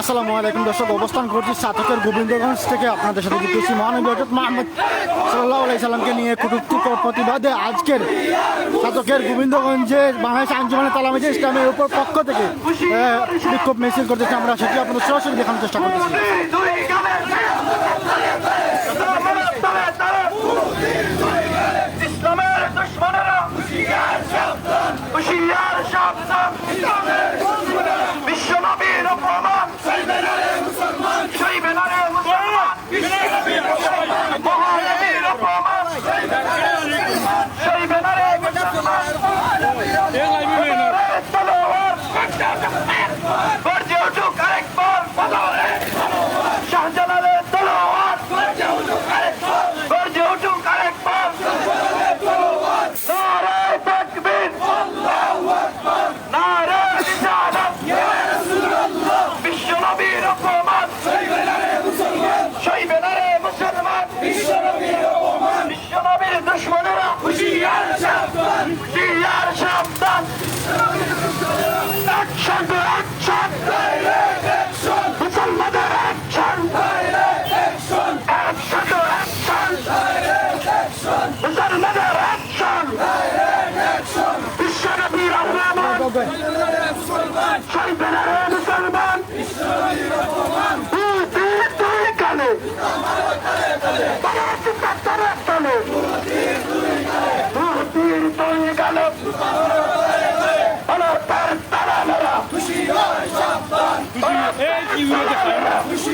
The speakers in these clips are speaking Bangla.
আসসালামু আলাইকুম দর্শক, অবস্থান করছি সাতকের গোবিন্দগঞ্জ থেকে। আপনাদের সাথে যুক্ত মহানবী হজরত মাহমুদ সাল্লাহ আলাই সাল্লামকে নিয়ে কটুক্তি প্রতিবাদে আজকের সাতকের গোবিন্দগঞ্জে বাংলাদেশ আঞ্জুমানে তালামিজে ইসলামের উপর পক্ষ থেকে বিক্ষোভ মিছিল করতেছে আমরা। সেটি আপনাদের সরাসরি দেখানোর চেষ্টা করতেছি। মুসলমান কালে কালে তারা তারা খুশি খুশি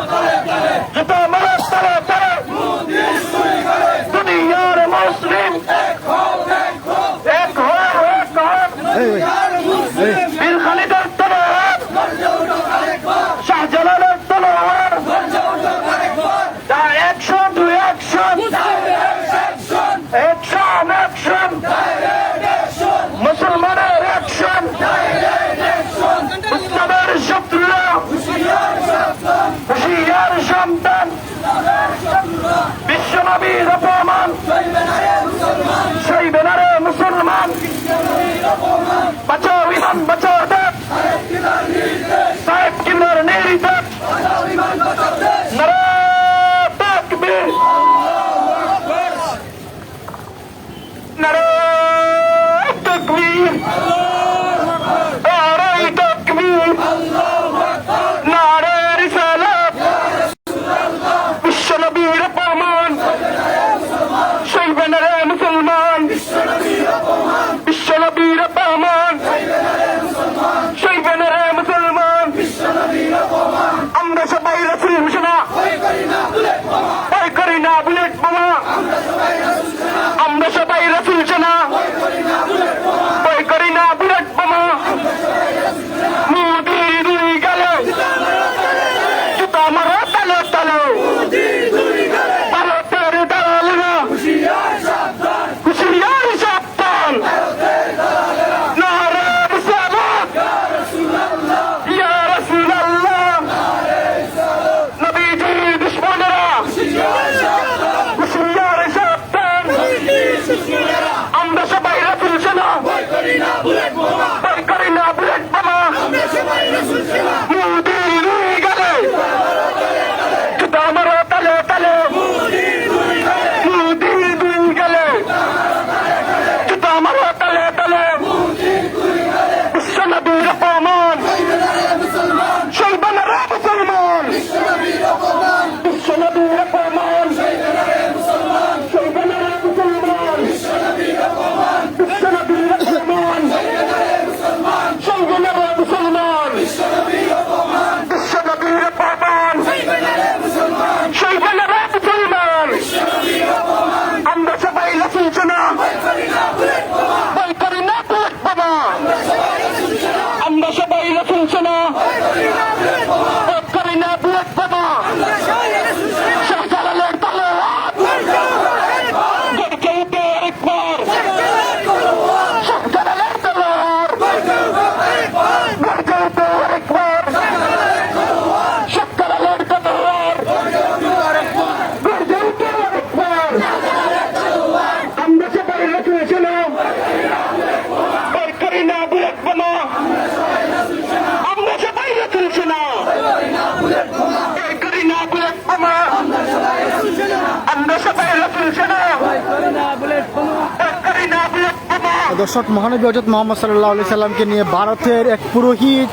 দর্শক, মহানবী হজরত মোহাম্মদ সাল্লাহ আলি সাল্লামকে নিয়ে ভারতের এক পুরোহিত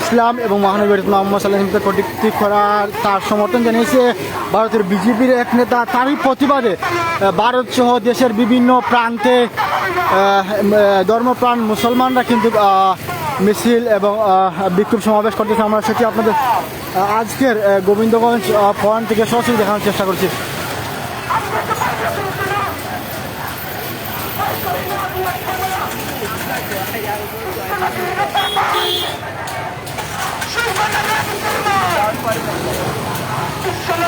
ইসলাম এবং মহানবী হজরত মোহাম্মদ সাল্লাহকে কটূক্তি করার তার সমর্থন জানিয়েছে ভারতের বিজেপির এক নেতা। তারই প্রতিবাদে ভারত সহ দেশের বিভিন্ন প্রান্তে ধর্মপ্রাণ মুসলমানরা কিন্তু মিছিল এবং বিক্ষোভ সমাবেশ করতেছে। আমরা সেটি আপনাদের আজকের গোবিন্দগঞ্জ পয়েন্ট থেকে সরাসরি দেখানোর চেষ্টা করছি।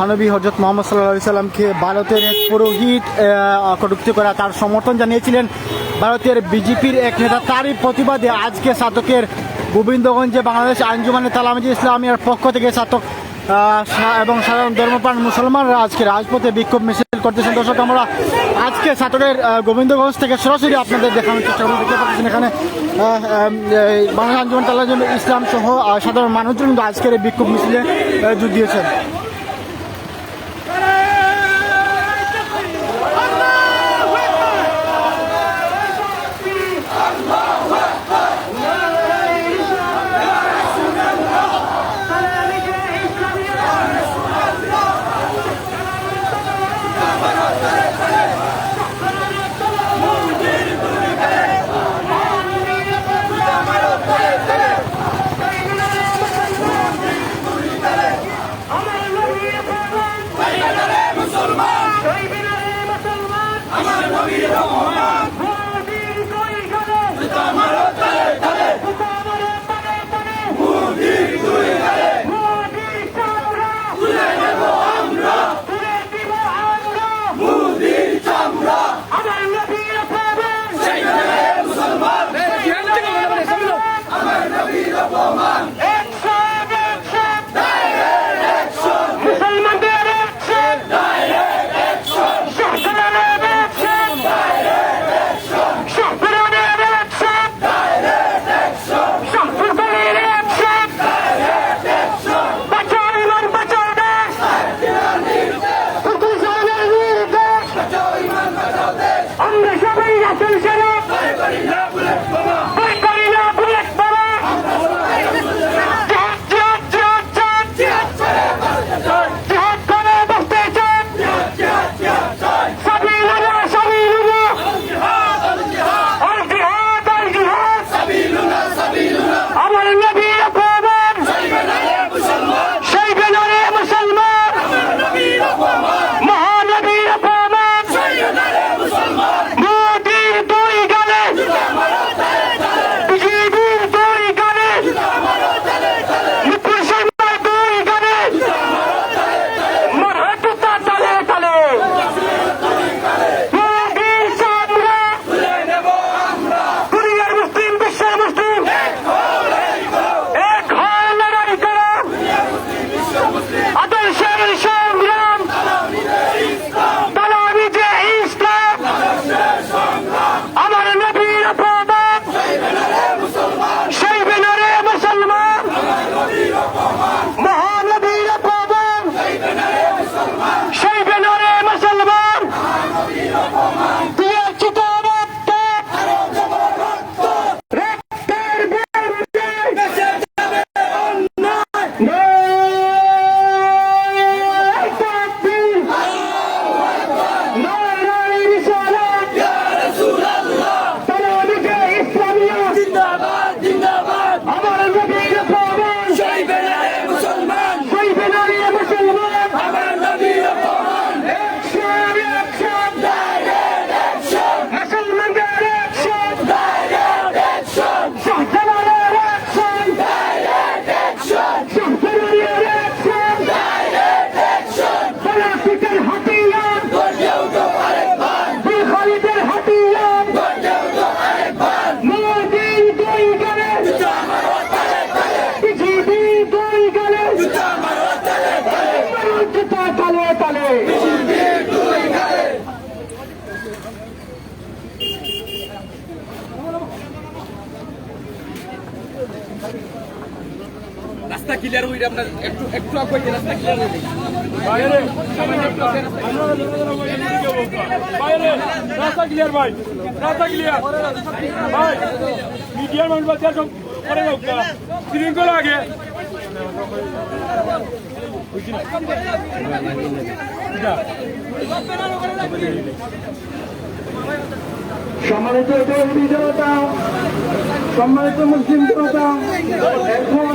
মহানবী হজরত মোহাম্মদ সাল্লাহ সাল্লামকে ভারতের এক পুরোহিত কটূক্তি করা তার সমর্থন জানিয়েছিলেন। ভারতের বিজেপির এক নেতা তারই প্রতিবাদে আজকে সাতকের গোবিন্দগঞ্জে বাংলাদেশ আঞ্জুমানে তালামজি ইসলামিয়ার পক্ষ থেকে সাতক এবং সাধারণ ধর্মপ্রাণ মুসলমানরা আজকে রাজপথে বিক্ষোভ মিছিল করতেছেন। দর্শক, আমরা আজকে সাতকের গোবিন্দগঞ্জ থেকে সরাসরি আপনাদের দেখানোর চেষ্টা করব। দেখতে পাচ্ছেন এখানে বাংলাদেশ আঞ্জুমান তালামজি ইসলাম সহ সাধারণ মানুষজন আজকের এই বিক্ষোভ মিছিলে যোগ দিয়েছেন। দুইটা আপনার একটু একটু আগে রাস্তা ক্লিয়ার যায় বাইরে। বাইরে। রাস্তা ক্লিয়ার ভাই। রাস্তা ক্লিয়ার ভাই মিডিয়ার মানুষ বাচ্চা সব করে হোক শৃঙ্খলা আগে। সম্মানিত সম্মানিত মুসলিম জনতা এখন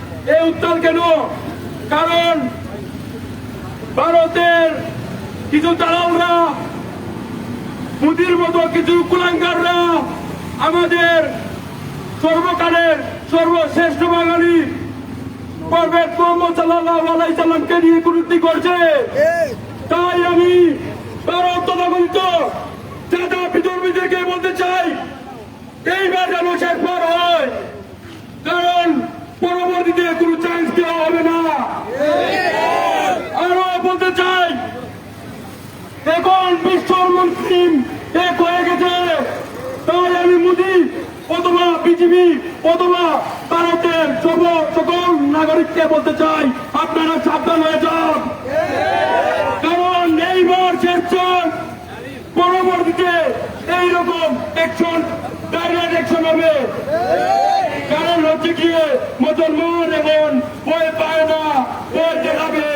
এই উত্তর কেন? কারণ ভারতের কিছু দালালরা, মুদির মতো কিছু কুলাঙ্গাররা আমাদের সর্বকালের সর্বশ্রেষ্ঠ বাঙালি পর্বেট সাল্লামকে নিয়ে কুরুক্তি করছে। তাই আমি ভারত তথাকথিত চাঁদা বিতর্মীদেরকে বলতে চাই। এইবার যেন শেষবার হয়। কারণ পরবর্তীতে কোনো চান্স দেওয়া হবে না। আরও বলতে চাই এখন বিশ্বর মুসলিম এক হয়ে গেছে। তাই আমি মোদি অথবা বিজেপি অথবা ভারতের সর্ব সকল নাগরিককে বলতে চাই আপনারা সাবধান হয়ে যান। কারণ এইবার শেষ। পরবর্তীতে এইরকম অ্যাকশন ডাইরেক্ট অ্যাকশন হবে। কারণ হচ্ছে কি মুসলমান এখন ভয় পায় না, ভয় দেখাবে।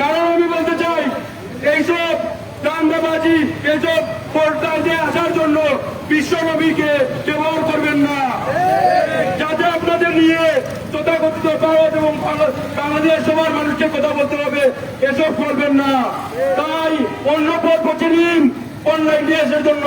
কারণ আমি বলতে চাই, এইসব দাঙ্গাবাজি, এইসব পর্দায় আসার জন্য বিশ্বনবীকে ব্যবহার করবেন না। যাতে আপনাদের নিয়ে তথাকথিত ভারত এবং বাংলাদেশ সবার মানুষকে কথা বলতে হবে, এসব করবেন না। তাই অন্য পথ বেছে নিন অনলাইন দেশের জন্য।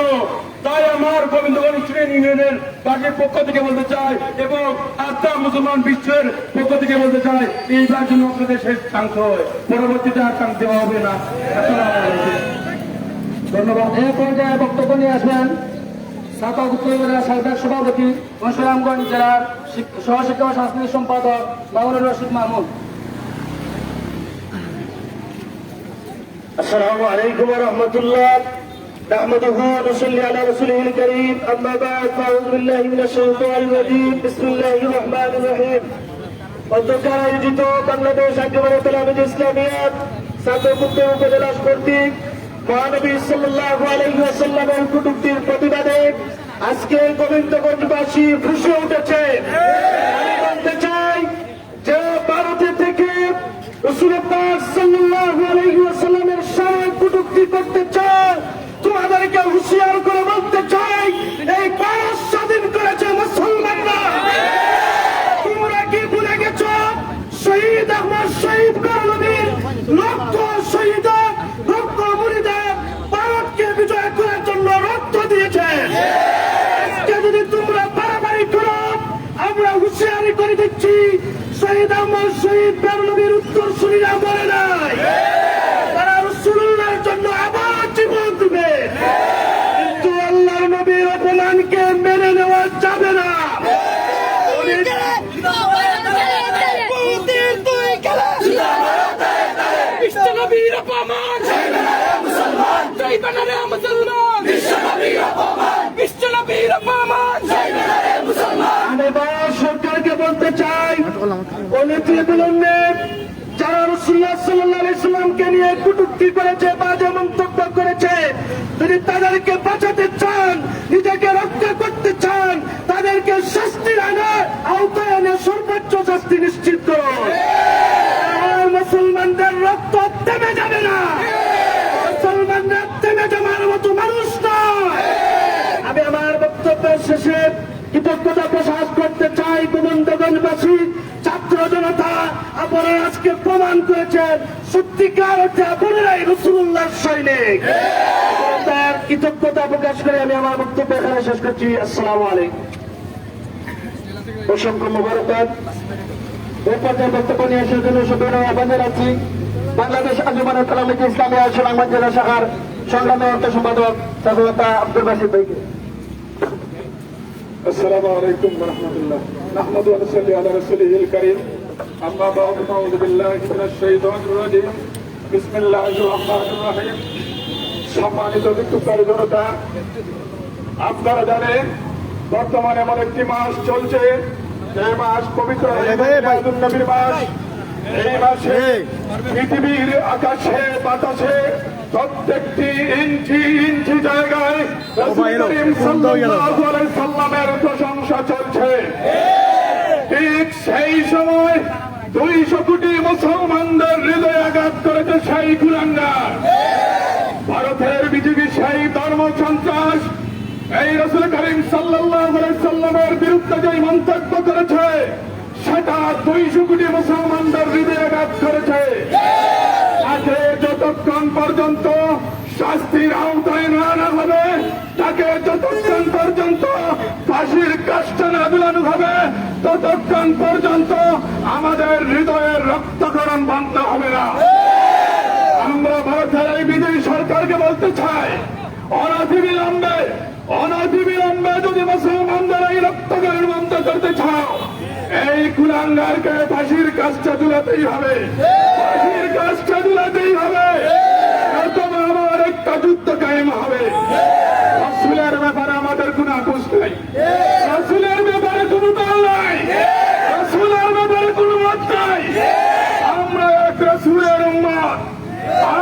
তাই আমার গোবিন্দগঞ্জ ট্রেন ইউনিয়নের পার্টির পক্ষ থেকে বলতে চাই এবং আত্মা মুসলমান বিশ্বের পক্ষ থেকে বলতে চাই এইবার জন্য আপনাদের শেষ চাংস হয়। পরবর্তীতে আর চাংস দেওয়া হবে না। ধন্যবাদ। এ পর্যায়ে বক্তব্য নিয়ে আসবেন স্নাতক উত্তরবেলা সাহেবের সভাপতি পরশুরামগঞ্জ জেলার সহশিক্ষা ও সাংস্কৃতিক সম্পাদক বাবুল রশিদ মাহমুদ। আসসালামু আলাইকুম রহমতুল্লাহ। نحمده ونصلي على رسوله الكريم أما بعد فأعوذ بالله من الشيطان الرجيم بسم الله الرحمن الرحيم অধ্যক্ষার আয়োজিত বাংলাদেশ আন্দোলন তালামিদ ইসলামিয়াত সাতপুত্র উপজেলা কর্তৃক মহানবী সাল্লাহ আলহিহাসাল্লামের কুটুক্তির প্রতিবাদে আজকে গোবিন্দগঞ্জবাসী ফুসে উঠেছে আমি বলতে চাই যে ভারতে থেকে রসুল পাক সাল্লাল্লাহু আলাইহি ওয়াসাল্লামের সারা কটূক্তি করতে চায় তোমাদেরকে হুঁশিয়ার করে বলতে চাই, এই পারস স্বাধীন করেছে মুসলমানরা। তোমরা কি ভুলে গেছ? শহীদ আহমদ শহীদ করণবীর লক্ষ শহীদ লক্ষ মুরিদা ভারতকে বিজয় করার জন্য রক্ত দিয়েছে আজকে যদি তোমরা বাড়াবাড়ি করো আমরা হুঁশিয়ারি করে দিচ্ছি শহীদ আহমদ শহীদ বেরনবীর উত্তর শুনিরা মরে নাই তারা রসুল্লাহর জন্য আবার জীবন দিবে কিন্তু আল্লাহর নবীর অপমানকে মেনে নেওয়া যাবে না বিশ্বনবীর অপমান জয় বানারে মুসলমান বিশ্বনবীর অপমান বিশ্বনবীর অপমান আমি ভারত সরকারকে বলতে চাই। অনেকে বিলম্বে যারা রসুল্লাহ সাল্লাহ ইসলামকে নিয়ে কুটুক্তি করেছে, বাজে মন্তব্য করেছে, যদি তাদেরকে বাঁচাতে চান নিজেকে রক্ষা করতে চান তাদেরকে শাস্তির আনে আওতায় আনে সর্বোচ্চ শাস্তি নিশ্চিত করুন আর মুসলমানদের রক্ত থেমে যাবে না মুসলমানরা থেমে যাওয়ার মতো মানুষ নয় আমি আমার বক্তব্যের শেষে কৃতজ্ঞতা প্রকাশ করতে চাই গোবিন্দগঞ্জবাসী ছাত্র জনতা আপনারা আজকে প্রমাণ করেছেন সত্যিকার অর্থে আপনারাই রসুল্লাহ সৈনিক তার কৃতজ্ঞতা প্রকাশ করে আমি আমার বক্তব্য এখানে শেষ করছি আসসালামু আলাইকুম অসংখ্য মোবারকবাদ এই পর্যায়ে বক্তব্য নিয়ে আসার জন্য সবাই আহ্বান জানাচ্ছি বাংলাদেশ আঞ্জুমানের তালামিকে ইসলামিয়া সুনামগঞ্জ জেলা শাখার সংগ্রামী অর্থ সম্পাদক সাধুতা আব্দুল বাসির ভাইকে السلام عليكم ورحمة الله نحمد ونصلي على رسوله الكريم أما بعد فأعوذ بالله من الشيطان الرجيم بسم الله الرحمن الرحيم সম্মানিত বিক্ষুব্ধকারী জনতা আপনারা জানেন বর্তমানে এমন একটি মাস চলছে এই মাস পবিত্র এই ভাই, এই ভাই। মিলাদুন নবীর মাস এই মাসে এই। পৃথিবীর আকাশে বাতাসে প্রত্যেকটি ইঞ্চি ইঞ্চি জায়গায় রাসূল এলো, করিম বন্ধ হয়ে গেল। সাল্লাল্লাহু আলাইহি সাল্লামের প্রশংসা চলছে ঠিক সেই সময় দুইশো কোটি মুসলমানদের হৃদয় আঘাত করেছে সেই কুলাঙ্গার। ভারতের বিজেপি সেই ধর্ম সন্ত্রাস। এই রসুল করিম সাল্লামের বিরুদ্ধে যে মন্তব্য করেছে, সেটা দুইশো কোটি মুসলমানদের হৃদয় আঘাত করেছে। তাকে যতক্ষণ পর্যন্ত শাস্তির আওতায় না হবে, তাকে যতক্ষণ পর্যন্ত ফাঁসির কাষ্ট ততক্ষণ পর্যন্ত আমাদের হৃদয়ের রক্তকরণ বন্ধ হবে না। আমরা ভারতের এই বিজয়ী সরকারকে বলতে চাই অনতিবিলম্বে অনতিবিলম্বে যদি মুসলমানদের এই রক্তকরণ বন্ধ করতে চাও, এই কুলাঙ্গারকে ফাঁসির কাজটা তুলাতেই হবে। ফাঁসির কাজটা তুলাতেই হবে। আমার একটা যুদ্ধ কায়েম হবে। রাসূলের ব্যাপারে আপোষ নাই রাসূলের ব্যাপারে কোনো দল নাই। রাসূলের ব্যাপারে কোনো মত নাই। আমরা এক রাসূলের উম্মত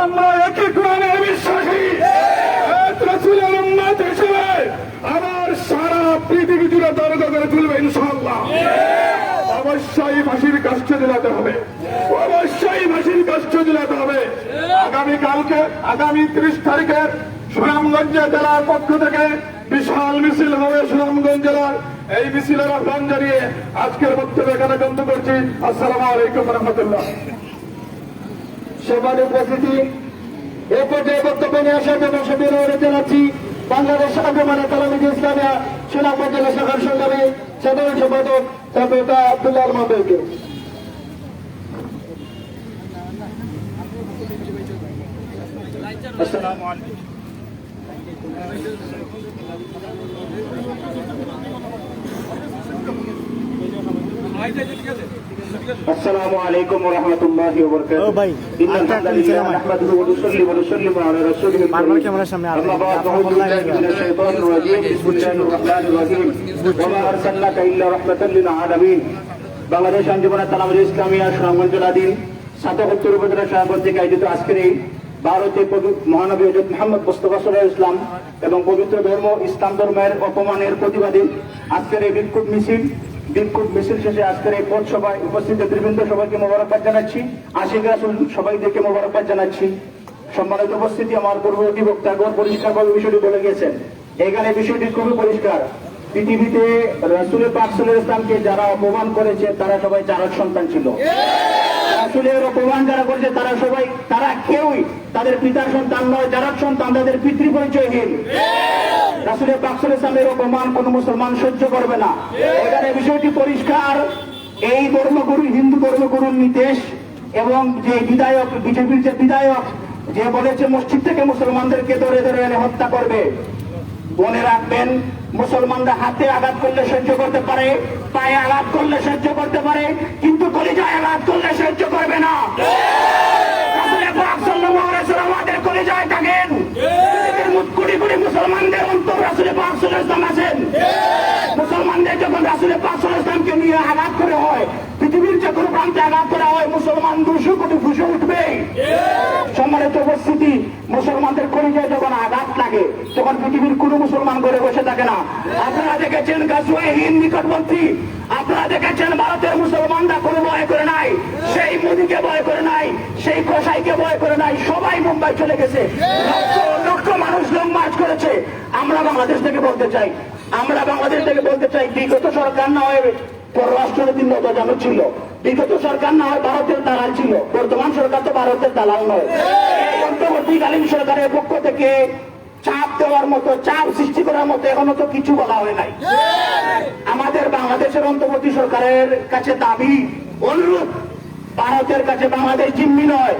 আমরা একই কোরআনের বিশ্বাসী। এক রাসূলের উম্মত হিসেবে আমার সারা পৃথিবী জুড়ে দরজা করে তুলবে ইনশাআল্লাহ। অবশ্যই ফাঁসির কষ্ট দিলাতে হবে। অবশ্যই ফাঁসির কষ্ট দিলাতে হবে। আগামী কালকে আগামী ত্রিশ তারিখে সুনামগঞ্জ জেলার পক্ষ থেকে বিশাল মিছিল হবে সুনামগঞ্জ জেলার। এই মিছিলের আহ্বান জানিয়ে আজকের বক্তব্য এখানে বন্ধ করছি। আসসালামু আলাইকুম রহমতুল্লাহ। সবার উপস্থিতি এই পর্যায়ে বক্তব্য নিয়ে আসার জন্য অনুরোধ জানাচ্ছি বাংলাদেশ আঞ্জুমানের তালামিকে ইসলামিয়া সুনামগঞ্জ জেলা শাখার সংগ্রামী সাধারণ সম্পাদক সাধুতা আব্দুল্লাহ আলম ভাইকে السلام عليكم ورحمة الله وبركاته ও ভাই, إن আরেকটা الحمد একটা নিচে لله নামাই। نحمده ونصلي ونسلم على رسوله বারবার الكريم ক্যামেরার সামনে আসবে। أما بعد আপনার أعوذ অনলাইনে بالله গেল। من الشيطان الرجيم بسم الله الرحمن الرحيم وما أرسلناك إلا رحمة للعالمين বাংলাদেশ আঞ্জুমানের তালামুল ইসলামিয়া সুনামগঞ্জ জেলাধীন সাতহত্তর উপজেলা শাহগঞ্জ থেকে আয়োজিত আজকের এই ভারতে মহানবী হজরত মোহাম্মদ মুস্তফা সাল্লাহ ইসলাম এবং পবিত্র ধর্ম ইসলাম ধর্মের অপমানের প্রতিবাদী আজকের এই বিক্ষোভ মিছিল বিক্ষোভ মিছিল শেষে আজকের এই পথ সভায় উপস্থিত নেতৃবৃন্দ সবাইকে মোবারকবাদ জানাচ্ছি। আশিক রাসুল সবাইদেরকে মোবারকবাদ জানাচ্ছি। সম্মানিত উপস্থিতি, আমার পূর্ববর্তী বক্তাগণ পরিষ্কারভাবে বিষয়টি বলে গেছেন এখানে বিষয়টি খুবই পরিষ্কার। পৃথিবীতে রাসুলের পাকসুলের ইসলামকে যারা অপমান করেছে, তারা সবাই চারক সন্তান ছিল। রাসুলের অপমান যারা করেছে তারা সবাই তারা কেউই তাদের পিতার সন্তান নয় যারা সন্তান তাদের পিতৃ পরিচয়হীন রাসুলের পাকসুল ইসলামের অপমান কোন মুসলমান সহ্য করবে না। এখানে বিষয়টি পরিষ্কার এই ধর্মগুরু হিন্দু ধর্মগুরুর নির্দেশ এবং যে বিধায়ক বিজেপির যে বিধায়ক যে বলেছে মসজিদ থেকে মুসলমানদেরকে ধরে ধরে এনে হত্যা করবে। মনে রাখবেন, মুসলমানরা হাতে আঘাত করলে সহ্য করতে পারে, পায়ে আঘাত করলে সহ্য করতে পারে, কিন্তু কলিজায় আঘাত করলে সহ্য করবে না। মুসলমানদের যখন রাসুলের পাক ওয়াসাল্লামকে নিয়ে আঘাত করে হয়, পৃথিবীর যে কোনো প্রান্তে আঘাত করা হয়, মুসলমান দুশো কোটি ফুসে উঠবে। সম্মানিত উপস্থিতি, মুসলমানদের কলিজায় যখন আঘাত লাগে, তখন পৃথিবীর কোনো মুসলমান ঘরে বসে থাকে না। আপনারা দেখেছেন গাছুয়ে হিন নিকটবর্তী? আপনারা দেখেছেন ভারতের মুসলমানরা কোনো ভয় করে নাই? সেই মোদীকে ভয় করে নাই, সেই কসাইকে ভয় করে নাই, সবাই মুম্বাই চলে গেছে। লক্ষ লক্ষ মানুষ লং মার্চ করেছে। আমরা বাংলাদেশ থেকে বলতে চাই আমরা বাংলাদেশ থেকে বলতে চাই, বিগত সরকার না হয় পররাষ্ট্রনীতির নতজানু ছিল। বিগত সরকার না হয় ভারতের দালাল ছিল। বর্তমান সরকার তো ভারতের দালাল নয়। অন্তর্বর্তীকালীন সরকারের পক্ষ থেকে চাপ দেওয়ার মতো, চাপ সৃষ্টি করার মতো এখনও তো কিছু বলা হয় নাই। আমাদের বাংলাদেশের অন্তর্বর্তী সরকারের কাছে দাবি অনুরূপ ভারতের কাছে বাংলাদেশ জিম্মি নয়।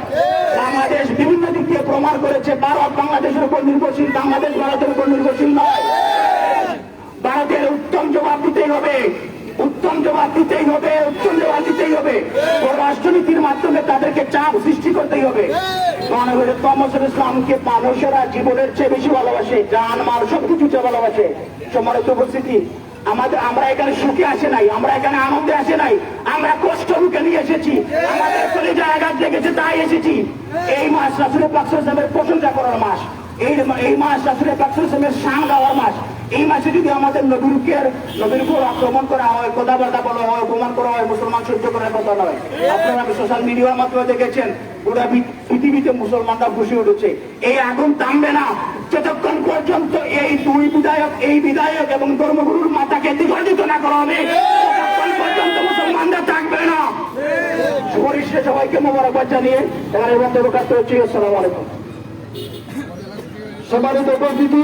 বাংলাদেশ বিভিন্ন দিক দিয়ে প্রমাণ করেছে, ভারত বাংলাদেশের উপর নির্ভরশীল, বাংলাদেশ ভারতের উপর নির্ভরশীল নয়। ভারতের উত্তম জবাব দিতেই হবে। উত্তম জবাব দিতেই হবে, উত্তম জবাব দিতেই হবে। ও রাষ্ট্রনীতির মাধ্যমে তাদেরকে চাপ সৃষ্টি করতেই হবে। করে তমসুল ইসলামকে মানুষেরা জীবনের চেয়ে বেশি ভালোবাসে, জান, মাল সবকিছু চেয়ে ভালোবাসে। সম্মানিত উপস্থিতি, আমাদের আমরা এখানে সুখে আসে নাই, আমরা এখানে আনন্দে আসে নাই। আমরা কষ্ট মুখে নিয়ে এসেছি। আমাদের কলিজা আঘাত লেগেছে, তাই এসেছি। এই মাস রাসুলের পাকসের প্রশংসা করার মাস। এই মাস রাসুলের পাকসের সাং গাওয়ার মাস। এই মাসে যদি আমাদের নবীরকে নবীর উপর আক্রমণ করা হয়, কথাবার্তা বলা হয়, অপমান করা হয়, মুসলমান সহ্য করার কথা নয়। আপনারা সোশ্যাল মিডিয়ার মাধ্যমে দেখেছেন গোটা পৃথিবীতে মুসলমানরা খুশি উঠেছে। এই আগুন থামবে না। যতক্ষণ পর্যন্ত এই দুই বিধায়ক, এই বিধায়ক এবং ধর্মগুরুর মাতাকে দ্বিগর্জিত না করা হবে পর্যন্ত মুসলমানরা থাকবে না। পরিষে সবাইকে মোবারকবাদ জানিয়ে এখানে বক্তব্য কাটতে হচ্ছে। আসসালামু আলাইকুম। সম্মানিত উপস্থিতি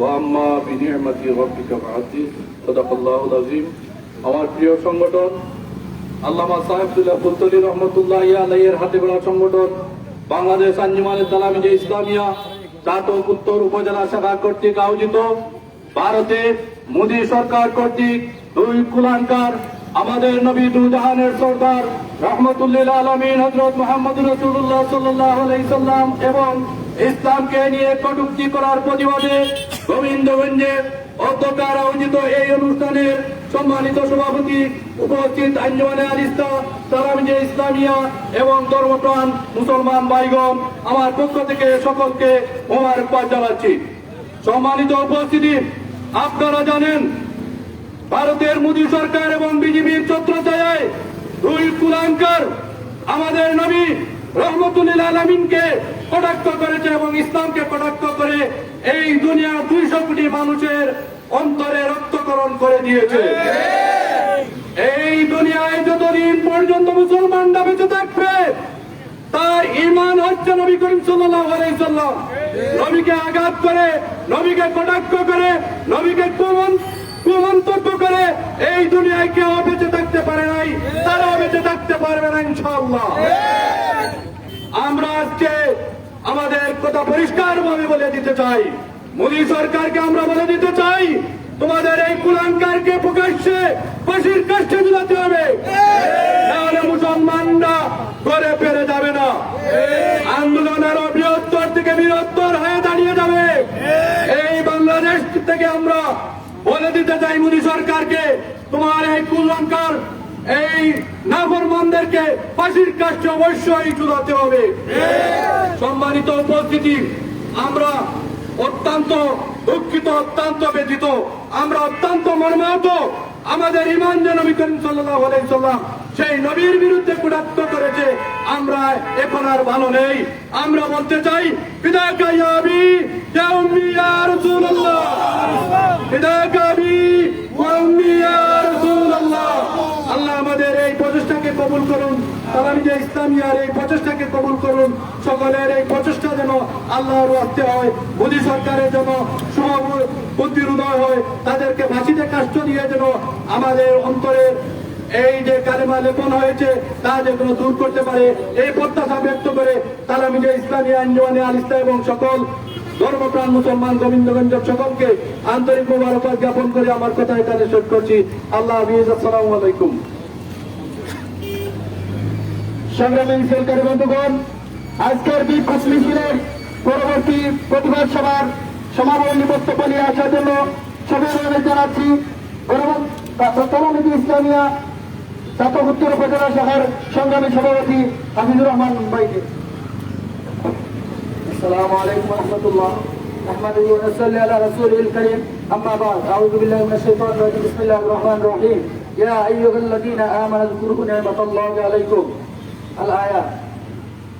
ওয়াম্মা বিনিয়মাতি রব্বিকা ফাহাদি সদাকাল্লাহ আমার প্রিয় সংগঠন, আল্লামা সাহেবুল্লাহ ফুলতলি রহমতুল্লাহ আলাইয়ের হাতে বেড়া সংগঠন, বাংলাদেশ আঞ্জুমানে তালামি যে ইসলামিয়া, চাটক উত্তর উপজেলা শাখা কর্তৃক আয়োজিত, ভারতে মোদী সরকার কর্তৃক দুই কুলাঙ্কার, আমাদের নবী দুজাহানের সর্দার রহমতুল্লিল আলমিন হজরত মোহাম্মদ রসুল্লাহ সাল্লাহ আলাইসাল্লাম এবং ইসলামকে নিয়ে কটুক্তি করার প্রতিবাদে গোবিন্দগঞ্জে অধ্যকার আয়োজিত এই অনুষ্ঠানের সম্মানিত সভাপতি উপস্থিত আঞ্জমানে আলিস্তা তারামিজে ইসলামিয়া এবং ধর্মপ্রাণ মুসলমান ভাইগণ, আমার পক্ষ থেকে সকলকে মোবারকবাদ জানাচ্ছি। সম্মানিত উপস্থিতি, আপনারা জানেন, ভারতের মোদী সরকার এবং বিজেপির ছত্রছায়ায় দুই কুলাঙ্কার, আমাদের নবী রহমতুল্লিল আলমিনকে কটাক্ষ করেছে এবং ইসলামকে কটাক্ষ করে এই দুনিয়ার দুইশো কোটি মানুষের অন্তরে রক্তকরণ করে দিয়েছে। এই দুনিয়ায় যতদিন পর্যন্ত মুসলমানরা বেঁচে থাকবে, তার ইমান হচ্ছে নবী করিম সাল্লাম নবীকে আঘাত করে, নবীকে কটাক্ষ করে, নবীকে কুমন কুমন্তব্য করে এই দুনিয়ায় কেউ বেঁচে থাকতে পারে নাই, তারাও বেঁচে থাকতে পারবে না ইনশাআল্লাহ। আমরা আজকে আমাদের কথা পরিষ্কার ভাবে বলে দিতে চাই। মোদী সরকারকে আমরা বলে দিতে চাই, তোমাদের এই কুলাঙ্কারকে প্রকাশ্যে ফাঁসির কাছে ঝুলাতে হবে। নাহলে মুসলমানরা করে পেরে যাবে না। আন্দোলন আরও বৃহত্তর থেকে বৃহত্তর হয়ে দাঁড়িয়ে যাবে। এই বাংলাদেশ থেকে আমরা বলে দিতে চাই মোদী সরকারকে তোমার এই কুলঙ্কার, এই নাগরমানদেরকে ফাঁসির কাছে অবশ্যই চুলাতে হবে। সম্মানিত উপস্থিতি, আমরা অত্যন্ত দুঃখিত, অত্যন্ত ব্যথিত। আমরা অত্যন্ত মর্মাহত। আমাদের ইমান যেন নবী সাল্লাহ সাল্লাল্লাহু আলাইহি সাল্লাম সেই নবীর বিরুদ্ধে কুটাক্ত করেছে। আমরা এখন আর ভালো নেই। আমরা বলতে চাই ইয়া ইয়া ইয়া রাসূলুল্লাহ। আল্লাহ আমাদের এই প্রচেষ্টাকে কবুল করুন। তালামিজে ইসলামিয়ার এই প্রচেষ্টাকে কবুল করুন, সকলের এই প্রচেষ্টা যেন আল্লাহর রাখতে হয়। মোদী সরকারের জন্য শুভ বুদ্ধির উদয় হয়, তাদেরকে ফাঁসিতে কাষ্ট দিয়ে যেন আমাদের অন্তরের এই যে কালেমা লেপন হয়েছে, তা যেন দূর করতে পারে, এই প্রত্যাশা ব্যক্ত করে তালামিজে ইসলামী আঞ্জমানে আলিস্তা এবং সকল ধর্মপ্রাণ মুসলমান গোবিন্দগঞ্জের সকলকে আন্তরিক মোবারকবাদ জ্ঞাপন করে আমার কথা এখানে শেষ করছি। আল্লাহ হাফিজ, আসসালামু আলাইকুম। সংগ্রামী মিছিলকারী বন্ধুগণ, আজকের বিক্ষোভ মিছিলের পরবর্তী প্রতিবাদ সভার সমাবলী বক্তব্য নিয়ে আসার জন্য সবাই জানাচ্ছি। তলামিদি ইসলামিয়া চাতক উত্তর উপজেলা শাখার সংগ্রামী সভাপতি হাফিজুর রহমান ভাইকে السلام عليكم ورحمة الله نحمده ونصلي على رسوله الكريم أما بعد أعوذ بالله من الشيطان الرجيم بسم الله الرحمن الرحيم يا أيها الذين آمنوا اذكروا نعمة الله عليكم আল আয়া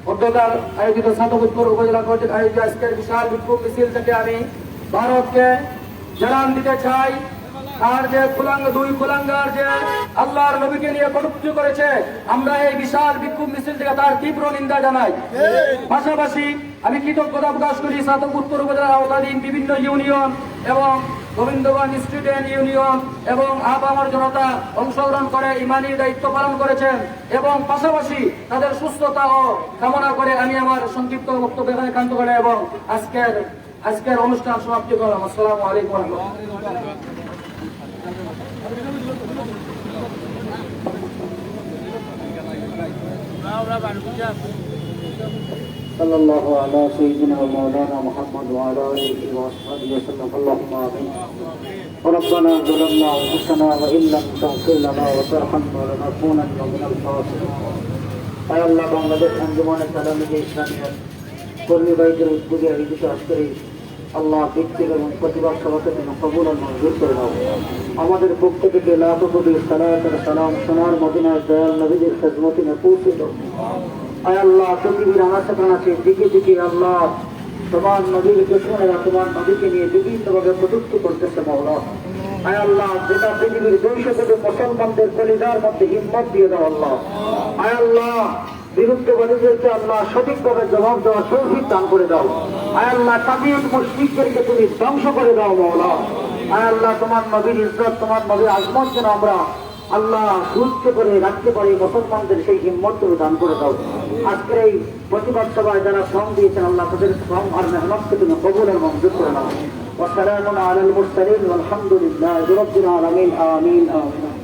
অধ্যকার আয়োজিত সাতবুৎপুর উপজেলা কর্তৃক আয়োজিত আজকের বিশাল বিক্ষোভ মিছিল থেকে আমি ভারতকে জানান দিতে চাই আর যে কুলাঙ্গ দুই কুলাঙ্গার যে আল্লাহর নবীকে নিয়ে কটুক্তি করেছে, আমরা এই বিশাল বিক্ষোভ মিছিল থেকে তার তীব্র নিন্দা জানাই। পাশাপাশি আমি কৃতজ্ঞতা প্রকাশ করি সাতক উত্তর উপজেলার আওতাধীন বিভিন্ন ইউনিয়ন এবং গোবিন্দগঞ্জ স্টুডেন্ট ইউনিয়ন এবং আবামার জনতা অংশগ্রহণ করে ইমানি দায়িত্ব পালন করেছেন এবং পাশাপাশি তাদের সুস্থতা ও কামনা করে আমি আমার সংক্ষিপ্ত বক্তব্য এখানে কান্ত করে এবং আজকের আজকের অনুষ্ঠান সমাপ্তি করলাম। আসসালামু আলাইকুম صلى الله على سيدنا ومولانا محمد وعلى اله واصحابه وسلم اللهم امين ربنا ظلمنا انفسنا وان لم تغفر لنا وترحمنا لنكونن من الخاسرين আয় আল্লাহ বাংলাদেশ আঞ্জুমানের সালামী ইসলামিয়ার কর্মী ভাইদের উদ্যোগে আয়োজিত আজকের এই আল্লাহ ব্যক্তির এবং প্রতিবাদ সভাকে যেন কবুল মঞ্জুর করে দাও আমাদের পক্ষ থেকে লাভ কবি সালাম সোনার মদিনার দয়াল নবীদের খেজমতিনে পৌঁছে দাও আয় আল্লাহ পৃথিবীর আনাচে কানাচে, দিকে দিকে আল্লাহ, তোমার নবীর পেছনেরা তোমার নবীকে নিয়ে বিভিন্নভাবে প্রযুক্তি করতেছে মহলা আয় আল্লাহ যেটা পৃথিবীর দুইশো কোটি মুসলমানদের কলিজার মধ্যে হিম্মত দিয়ে দাও আল্লাহ। আয় আল্লাহ বিরুদ্ধবাদীদেরকে আল্লাহ সঠিকভাবে জবাব দেওয়া তৌফিক দান করে দাও আয় আল্লাহ তাবিউল মুশরিকদেরকে তুমি ধ্বংস করে দাও মহলা আয় আল্লাহ তোমার নবীর ইজ্জত তোমার নবীর আজমত যেন আমরা আল্লাহ সুস্থ করে রাখতে পারি মুসলমানদের সেই হিম্মত তুমি দান করে দাও আজকের এই প্রতিবাদ সভায় যারা শ্রম দিয়েছেন আল্লাহ তাদের শ্রম আর মেহনতকে তুমি কবুল এবং মঞ্জুর করে নাও وسلام على المرسلين والحمد لله رب العالمين آمين آمين